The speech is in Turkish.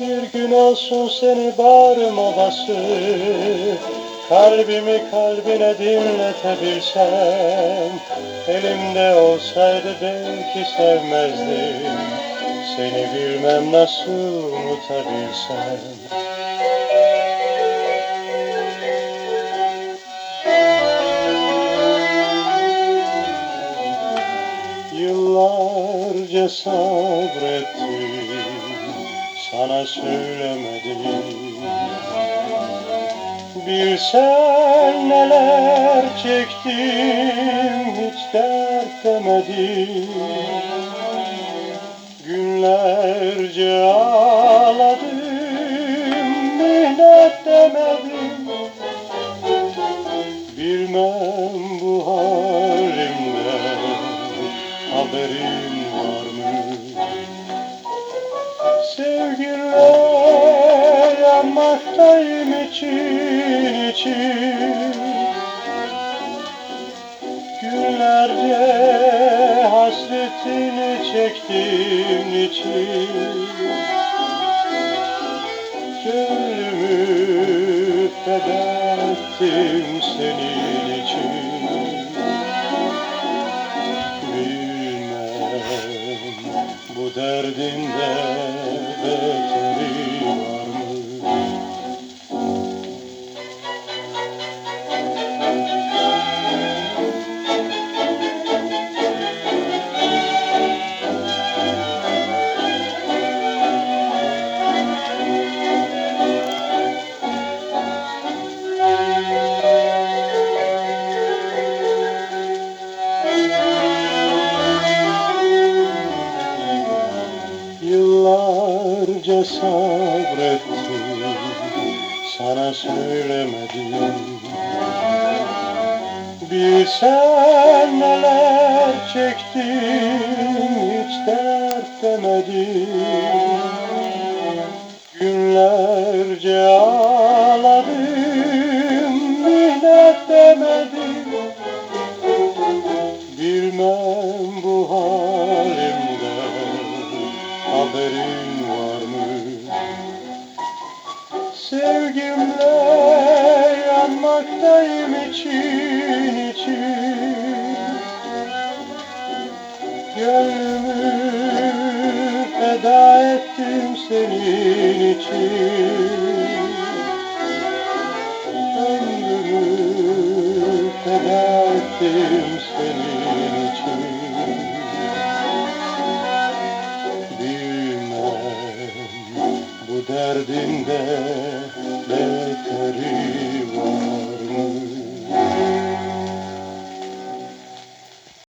Bir gün olsun seni bağrıma basıp Kalbimi kalbine dinletebilsem Elimde olsaydı belki sevmezdim. Seni bilmem nasıl unutabilsem Yıllarca sabrettim Sana söylemedim. Bilsen neler çektim Hiç dert demedim Günlerce haberin var mı? Sevginle yanmaktayım için için Günlerce hasretini çektim için Gönlümü feda ettim senin bu derdinde Yıllarca sabrettim Sana söylemedim Bilsen neler çektim Hiç dert demedim. Günlerce ağladım Minnet demedim. Bilmem bu halimden haberin yanmaktayım için için. Gönlümü feda ettim senin için. Ömrümü feda ettim senin için. Bilmem bu derdinde